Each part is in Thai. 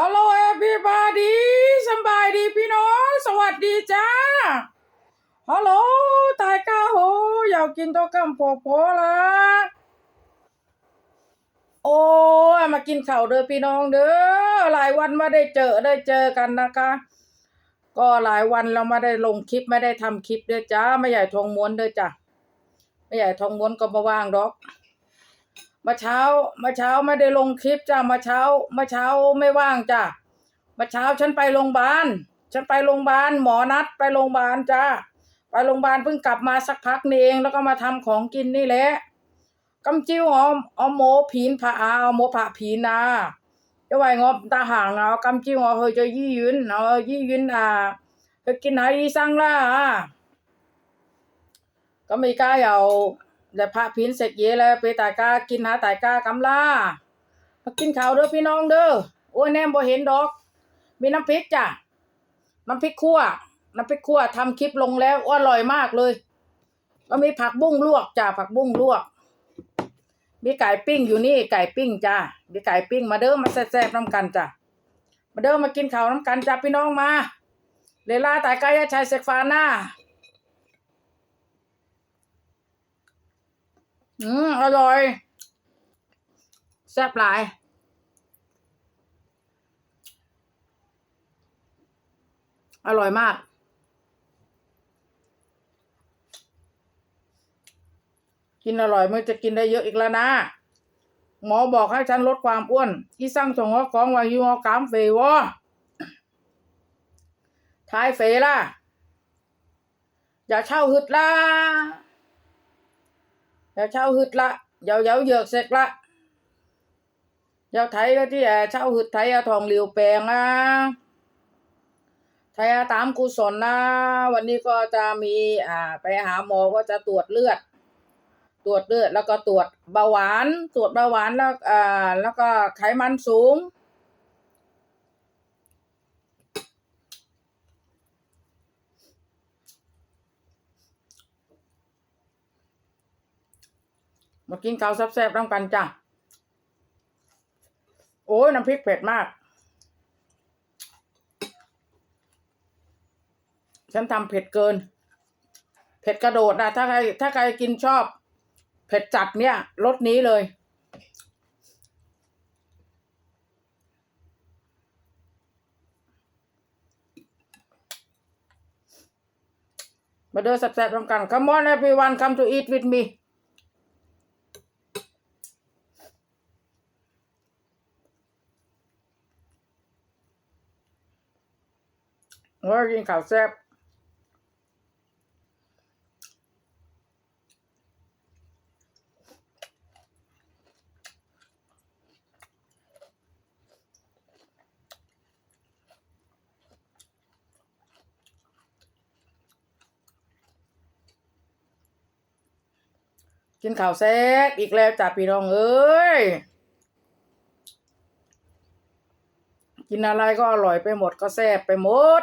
ฮัลโหลเอพีบาดีสบายดีพี่น้อง สวัสดีจ้าฮัลโหลตายก้าโหอยากกินตัวกัมโปโปละโอ้มากินข้าวเด้อพี่น้องเด้อหลายวันไม่ได้เจอได้เจอกันนะคะ ก็หลายวันเราไม่ได้ลงคลิปไม่ได้ทำคลิปเด้อจ้าไม่ใหญ่ทองม้วนเด้อจ้ะไม่ใหญ่ทองม้วนก็มาว่างดอก มาเช้ามาเช้าไม่ได้ลงคลิปจ้ามาเช้ามาเช้าไม่ว่างจ้ามาเช้าฉันไปโรงพยาบาลฉันไปโรงพยาบาลหมอนัดไปโรงพยาบาลจ้าไปโรงพยาบาลเพิ่งกลับมาสักพักนี่เองแล้วก็มาทำของกินนี่แหละกำจิ้วอาเอาหมูผีนผ่าอาหมูผ่าผีนนะจะไว้งบตาห่างเอากำจิ้วเอาเฮยจะยี่ยืนเอายี่ยืนอ่าเฮกินไหนสั่งล่ะก็ไม่กล้าเอา แต่พระพินเสร็จเยแล้วไปตายกากินหาตายกากำลามากินข้าวเด้อพี่น้องเด้อโอ้ยแนมบ่เห็นดอก มีน้ำพริกจ้ะน้ำพริกคั่วน้ำพริกคั่วทำคลิปลงแล้วอร่อยมากเลยก็มีผักบุ้งลวกจ้ะผักบุ้งลวก มีไก่ปิ้งอยู่นี่ไก่ปิ้งจ้ะมีไก่ปิ้งมาเด้อมาแซ่บๆน้ำกันจ้ะมาเด้อมากินข้าวน้ำกันจ้ะพี่น้องมาเลลาตายกายชัยเสกฟาน่า อืมอร่อย แซ่บหลายอร่อยมาก กินอร่อยมันจะกินได้เยอะอีกแล้วนะ หมอบอกให้ฉันลดความอ้วนอีสั่งส่งของวายูงอกามเฟวอทายเฟล่ะ อย่าเช่าหึดล่ะ เช่าหึดละอย่าเย้าเยือกเสกละอย่าไทยแล้วที่แอเช่าหึดไทยอาทองเหลียวแปลงอะไทยอาตามกุศลนะ วันนี้ก็จะมีอ่าไปหาหมอก็จะตรวจเลือด ตรวจเลือดแล้วก็ตรวจเบาหวาน ตรวจเบาหวานแล้วอ่าแล้วก็ไขมันสูง มากินข้าวแซ่บๆร่วมกันจ้ะ โอ้ยน้ำพริกเผ็ดมาก ฉันทำเผ็ดเกิน เผ็ดกระโดดนะถ้าใครถ้าใครกินชอบ เผ็ดจัดเนี่ยรสนี้เลยมาเดินแซ่บๆร่วมกัน Come on everyone come to eat with me โอ้ย กินข้าวแซ่บกินข้าวแซ่บอีกแล้วจ้ะพี่น้องเอ้ย กินอะไรก็อร่อยไปหมดก็แซ่บไปหมด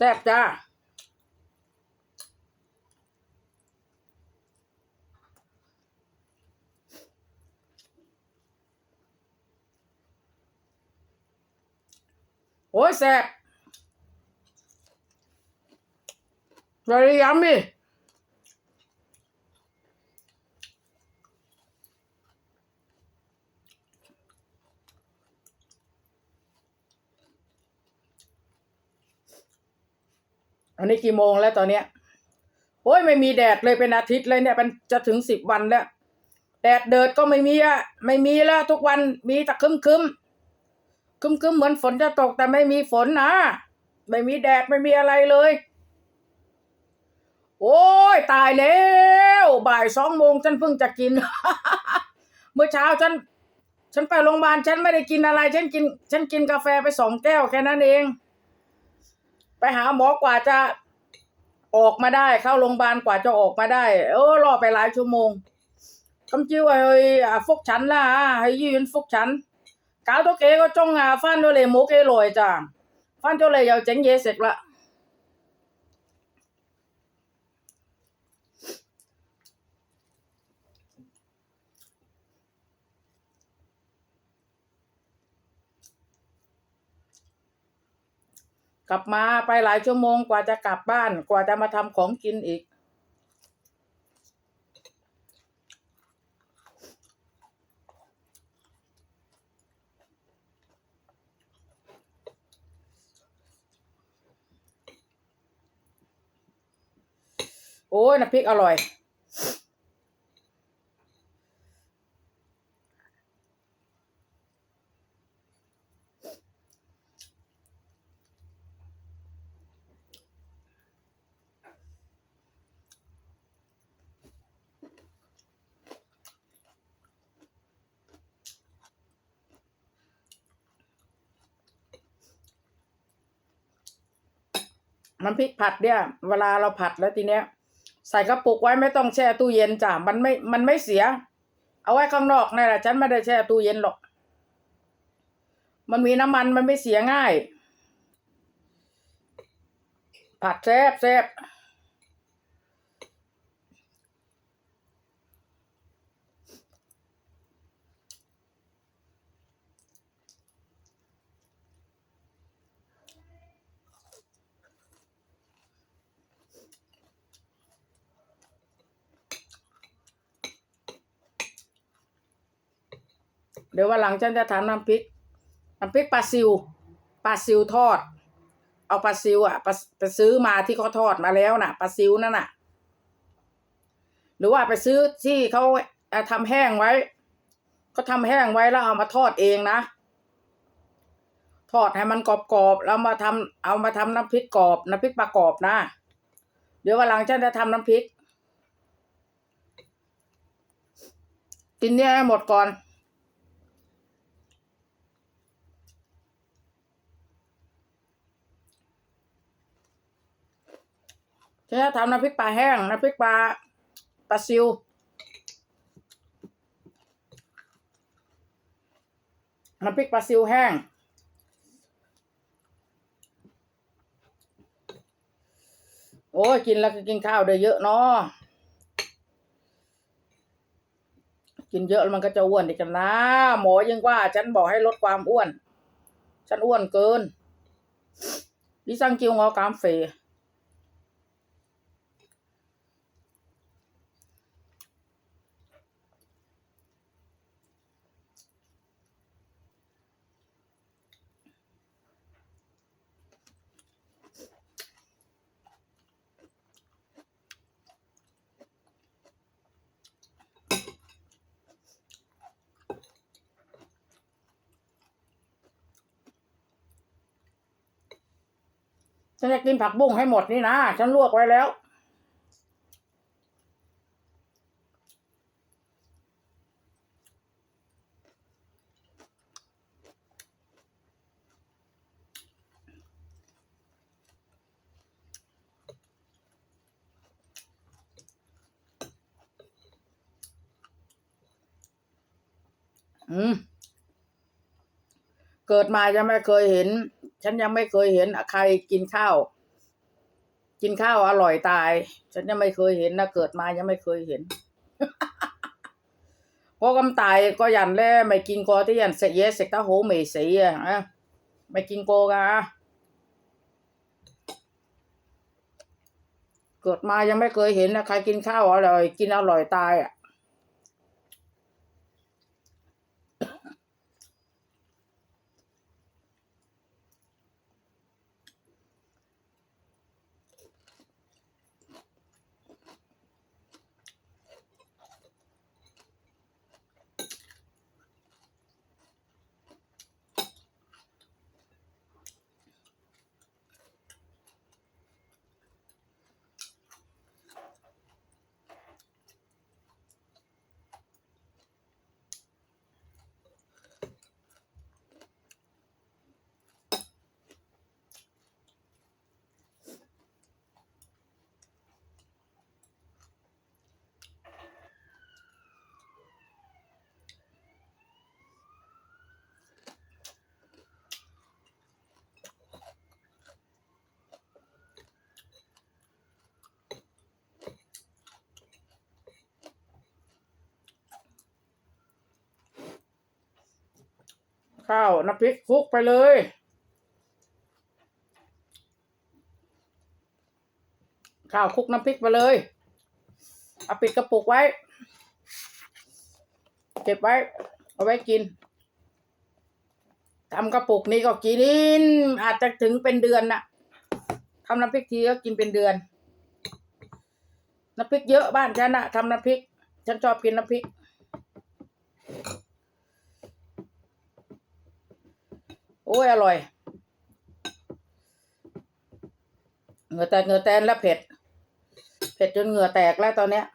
แซ่บจ้าโอ้ยแซ่บ very yummy อันนี้กี่โมงแล้วตอนเนี้ย โอ้ยไม่มีแดดเลยเป็นอาทิตย์เลยเนี่ยมันจะถึงสิบวันแล้ว แดดเดิดก็ไม่มีอะไม่มีแล้วทุกวันมีแต่คึมคึมคึมคึมเหมือนฝนจะตกแต่ไม่มีฝนนะไม่มีแดดไม่มีอะไรเลย โอ้ยตายแล้วบ่ายสองโมงฉันเพิ่งจะกิน เมื่อเช้าฉัน ฉันไปโรงพยาบาลฉันไม่ได้กินอะไร ฉันกิน ฉันกินกาแฟไปสองแก้วแค่นั้นเอง ไปหาหมอกว่าจะออกมาได้ เข้าโรงพยาบาลกว่าจะออกมาได้ เออรอไปหลายชั่วโมงคำจิ้วไอ้อฟกฉันละให้ยืนฟกฉันกาวตัวเก๋ก็จ้องหาฟันด้วเลยหมูเก๋ลอยจ้าฟันเจ้าเลยยาวเจ๋งเยเสร็จละ กลับมาไปหลายชั่วโมงกว่าจะกลับบ้านกว่าจะมาทำของกินอีก โอ้ยน้ำพริกอร่อย น้ำพริกผัดเนี่ยเวลาเราผัดแล้วทีเนี้ย ใส่กระปุกไว้ไม่ต้องแช่ตู้เย็นจ้ะมันไม่มันไม่เสีย เอาไว้ข้างนอกนี่แหละฉันไม่ได้แช่ตู้เย็นหรอก มันมีน้ำมันมันไม่เสียง่าย ผัดแซ่บแซ่บ ดี๋ยววันหลังฉันจะทำน้ำพริกน้ำพริกปลาซิวปลาซิวทอด เอาปลาซิวอะไปซื้อมาที่เขาทอดมาแล้วน่ะปลาซิวนั่นน่ะ หรือว่าไปซื้อที่เขาเอ่อทำแห้งไว้เขาทำแห้งไว้แล้วเอามาทอดเองนะ ทอดให้มันกรอบๆแล้วมาทำเอามาทำน้ำพริกกรอบน้ำพริกปลากรอบนะ เดี๋ยววันหลังฉันจะทำน้ำพริก กินเนี่ยให้หมดก่อน ฉันจะทำน้ำพริกปลาแห้งน้ำพริกปลาปลาซิวน้ำพริกปลาซิวแห้ง โอ้ยกินแล้วก็กินข้าวได้เยอะเนาะกินเยอะแล้วมันก็จะอ้วนอีกกันนะ หมอยังว่า ฉันบอกให้ลดความอ้วน ฉันอ้วนเกินดิซังกิวงอกามเฟ ฉันจะกินผักบุ้งให้หมดนี่นะ ฉันลวกไว้แล้ว อืม เกิดมายังไม่เคยเห็น ฉันยังไม่เคยเห็นใครกินข้าว กินข้าวอร่อยตาย ฉันยังไม่เคยเห็นนะเกิดมายังไม่เคยเห็นเพราะกำตายก็ยันแล่ไม่กินกอที่ยันเสียเสกตาโหไม่เสียอะไม่กินโกกะเกิดมายังไม่เคยเห็นนะใครกินข้าวอร่อย กินอร่อยตายอะ ข้าวน้ำพริกคลุกไปเลย ข้าวคลุกน้ำพริกไปเลยเอาปิดกระปุกไว้เก็บไว้ เอาไว้กินทำกระปุกนี้ก็กิน อาจจะถึงเป็นเดือนน่ะทำน้ำพริกทีก็กินเป็นเดือนน้ำพริกเยอะบ้านฉันน่ะทำน้ำพริก ฉันชอบกินน้ำพริก โอ้ยอร่อยเหงื่อแตกเหงื่อแตนแล้วเผ็ด เผ็ดจนเหงื่อแตกแล้วตอนเนี้ย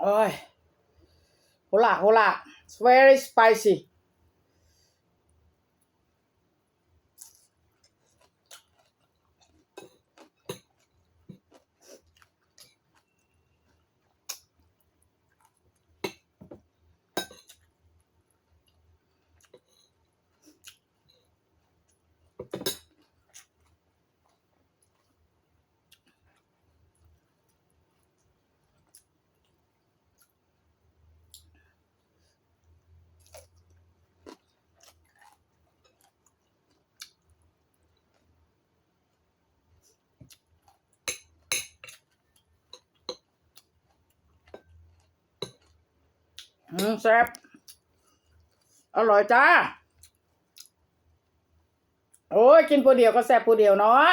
โอ้ยโหละโหละ very spicy อืมแซ่บอร่อยจ้า โอ้ยกินผู้เดียวก็แซ่บผู้เดียวเนาะ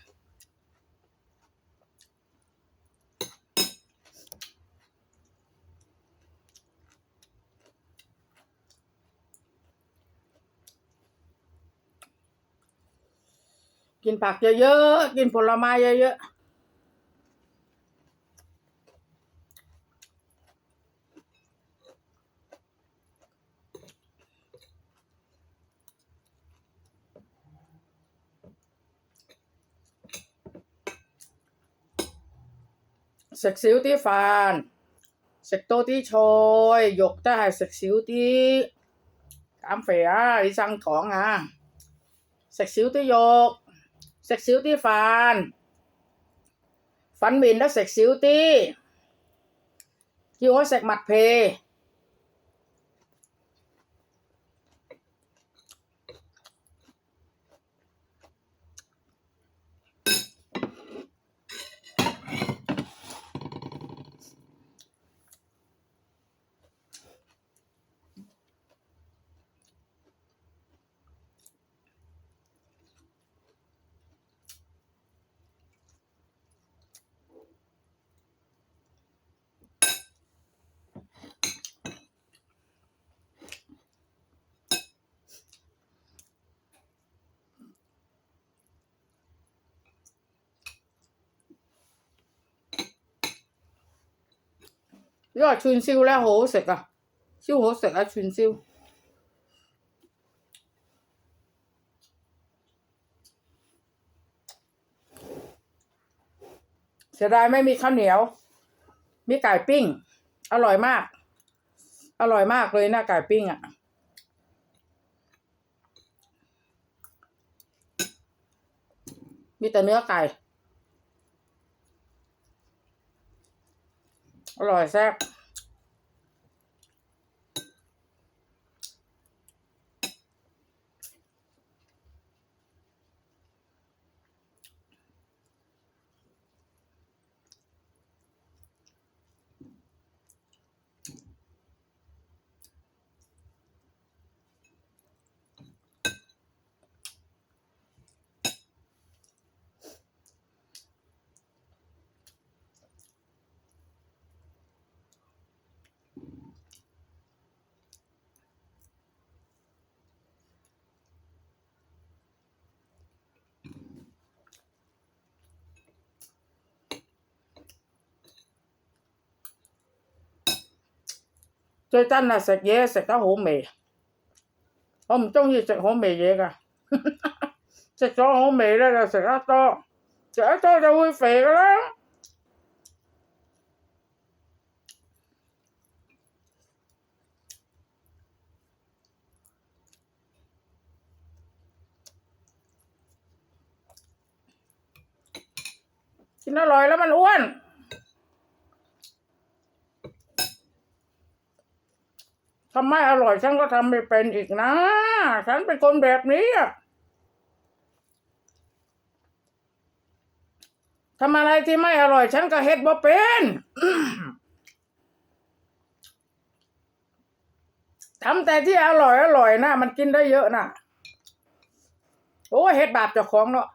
กอะหลากตัวหลากตัวชุดสายหอน กินผักเยอะๆ กินผลไม้เยอะๆ食少啲飯，食多啲菜，肉都係食少啲，減肥啊！你生糖啊！食少啲肉， 食少啲飯，粉麵都食少啲，叫我食麥皮。 ยอดชุนซิวแล้วโห食สร็จอะชิวโหเสร็วนซิวเสีดาไม่มีข้าวเหนียว มีไก่ปิ้ง อร่อยมาก อร่อยมากเลยนะไก่ปิ้งอะมีแต่เนื้อไก่ อร่อยแซ่บ 最真啊，食嘢食得好味，我唔中意食好味嘢噶，食咗好味咧就食得多，食得多就會肥噶啦。กินอร่อยแล้วมันอ้วน ทำไม่อร่อยฉันก็ทำไม่เป็นอีกนะ ฉันเป็นคนแบบนี้อะทำอะไรที่ไม่อร่อย ฉันก็เฮ็ดบ่เป็นทำแต่ที่อร่อยอร่อยนะมันกินได้เยอะนะโอ้เฮ็ดบาปเจ้าของเนาะ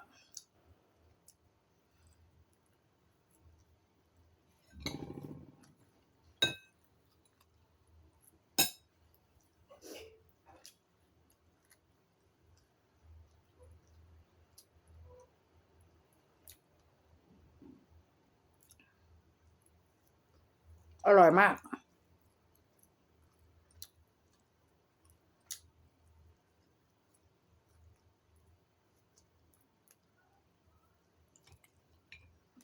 อร่อยมาก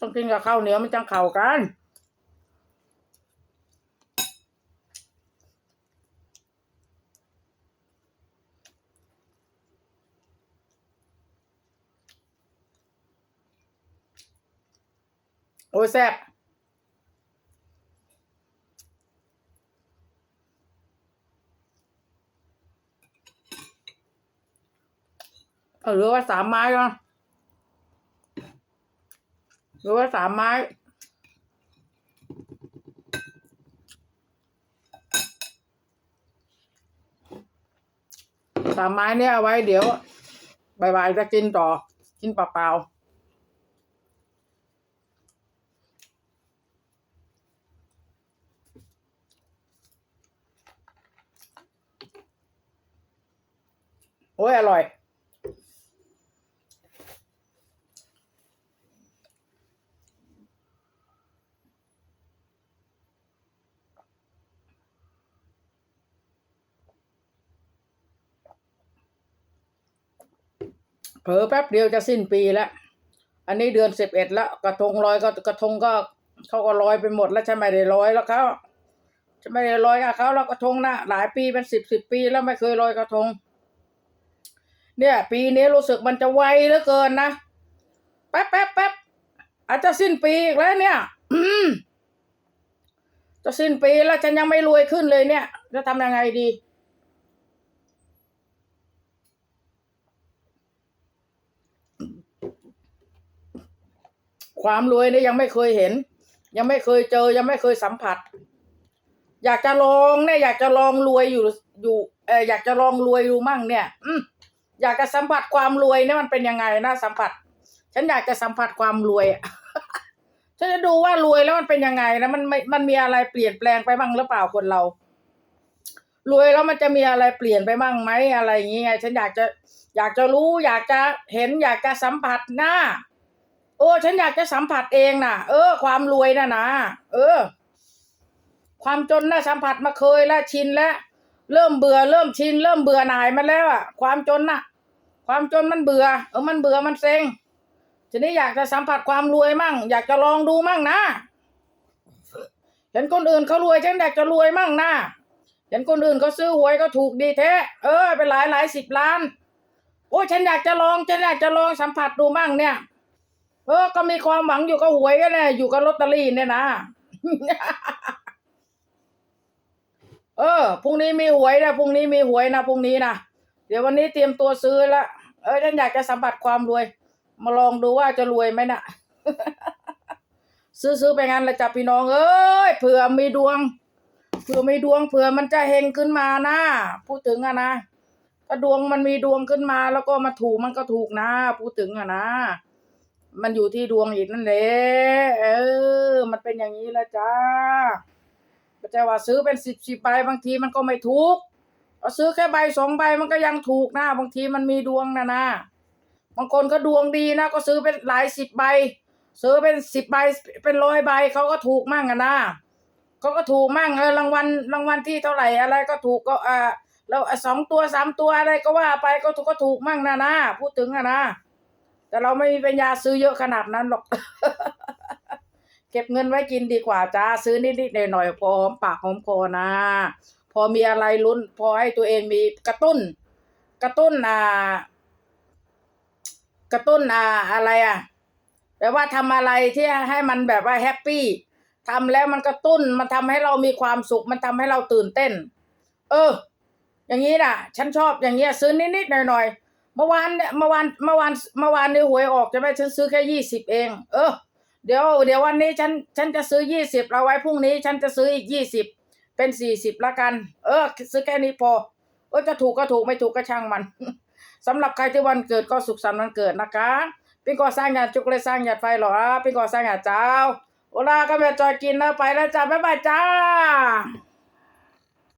ต้องกินกับข้าวเหนียวมันจังเข่ากันโอ้ยแซ่บ เออเหลือว่าสามไม้ก่อนหลือว่าสามไม้สามไม้เนี่ยเอาไว้เดี๋ยวบ่ายๆจะกินต่อ กินเปล่าๆโอ้ยอร่อย เผลอแป๊บเดียวจะสิ้นปีแล้ว อันนี้เดือนสิบเอ็ดแล้วกระทงลอยก็กระทงก็เขาก็ลอยไปหมดแล้วใช่ไหมได้ลอยแล้วเขาจะไม่ได้ลอยกับเขาแล้วกระทงนะหลายปีเป็นสิบสิบปีแล้วไม่เคยลอยกระทง เนี่ย ปีนี้รู้สึกมันจะไวเหลือเกินนะแป๊บแป๊บแป๊บอาจจะสิ้นปีอีกแล้วเนี่ยจะสิ้นปีแล้วฉันยังไม่รวยขึ้นเลยเนี่ย จะทำยังไงดี ความรวยเนี่ยยังไม่เคยเห็น ยังไม่เคยเจอยังไม่เคยสัมผัส อยากจะลองเนี่ยอยากจะลองรวยอยู่อยู่เอออยากจะลองรวยดูมั่งเนี่ย อืมอยากจะสัมผัสความรวยเนี่ยมันเป็นยังไงนะสัมผัส ฉันอยากจะสัมผัสความรวยฉันจะดูว่ารวยแล้วมันเป็นยังไงนะมันไม่มันมีอะไรเปลี่ยนแปลงไปบ้างหรือเปล่าคนเรา รวยแล้วมันจะมีอะไรเปลี่ยนไปบ้างไหมอะไรอย่างเงี้ยฉันอยากจะอยากจะรู้ อยากจะเห็นอยากจะสัมผัสหน้า อ้ฉันอยากจะสัมผัสเองน่ะ เออ ความรวยน่ะนะเออ ความจนน่ะสัมผัสมาเคยแล้วชินแล้วเริ่มเบื่อเริ่มชิน เริ่มเบื่อหน่ายมาแล้วอะ ความจนน่ะ ความจนมันเบื่อ เออมันเบื่อมันเซ็งทีนี้อยากจะสัมผัสความรวยมั่ง อยากจะลองดูมั่งนะเห็นคนอื่นเขารวยฉันอยากจะรวยมั่งนะเห็นคนอื่นเขาซื้อหวยก็ถูกดีแท้เออไปหลายหลายสิบล้านโอ้ฉันอยากจะลองฉันอยากจะลองสัมผัสดูมั่งเนี่ย เออ ก็มีความหวังอยู่กับหวยก็แน่อยู่กับลอตเตอรี่เนี่ยนะ เออ พรุ่งนี้มีหวยนะ พรุ่งนี้มีหวยนะพรุ่งนี้นะ เดี๋ยววันนี้เตรียมตัวซื้อละ เออฉันอยากจะสัมผัสความรวย มาลองดูว่าจะรวยไหมนะ่ะ ซื้อซื้อไปงั้นละจับพี่น้อง เอ้ย เผื่อมีดวง เผื่อมีดวง เผื่อมันจะเฮงขึ้นมานะพูดถึงอะนะถ้าดวงมันมีดวงขึ้นมาแล้วก็มาถูกมันก็ถูกนะ พูดถึงอะนะ มันอยู่ที่ดวงอีกนั่นแหละเออ มันเป็นอย่างนี้ละจ้าไม่ว่าซื้อเป็นสิบสิบใบบางทีมันก็ไม่ถูกเอาซื้อแค่ใบสองใบมันก็ยังถูกนะบางทีมันมีดวงนะนะบางคนก็ดวงดีนะก็ซื้อเป็นหลายสิบใบ ซื้อเป็นสิบใบเป็นร้อยใบเขาก็ถูกมั่งอะนะเขาก็ถูกมั่งเออรางวัลรางวัลที่เท่าไหร่อะไรก็ถูกก็อ่าแล้วสองตัวสามตัวอะไรก็ว่าไปก็ถูกก็ถูกมั่งนะนะพูดถึงอะนะ แต่เราไม่มีปัญญาซื้อเยอะขนาดนั้นหรอก เก็บเงินไว้กินดีกว่าจ้าซื้อนิดๆหน่อยๆพอหอมปากหอมคอนะ พอมีอะไรลุ้น พอให้ตัวเองมีกระตุ้น กระตุ้นอ่ากระตุ้นอ่าอะไรอะแปลว่าทำอะไรที่ให้มันแบบว่าแฮปปี้ทำแล้วมันกระตุ้น มันทำให้เรามีความสุข มันทำให้เราตื่นเต้น เออ อย่างนี้น่ะ ฉันชอบอย่างเงี้ยซื้อนิดๆหน่อยๆ เมื่อวานเนี่ยเมื่อวานเมื่อวานเมื่อวานนี่หวยออกใช่ไหมฉันซื้อแค่ยี่สิบเอง เออ เดี๋ยว เดี๋ยววันนี้ฉันฉันจะซื้อยี่สิบเราไว้พรุ่งนี้ฉันจะซื้ออีกยี่สิบเป็นสี่สิบละกัน เออ ซื้อแค่นี้พอเออจะถูกก็ถูกไม่ถูกก็ช่างมันสำหรับใครที่วันเกิดก็สุขสันต์วันเกิดนะคะเป็นก่อสร้างหยาดจุกเลยสร้างหยาดไฟหรอเป็นก่อสร้างหยาดเจ้าโอลาก็แม่จอยกินแล้วไปแล้วจ้าบ๊ายบายจ้า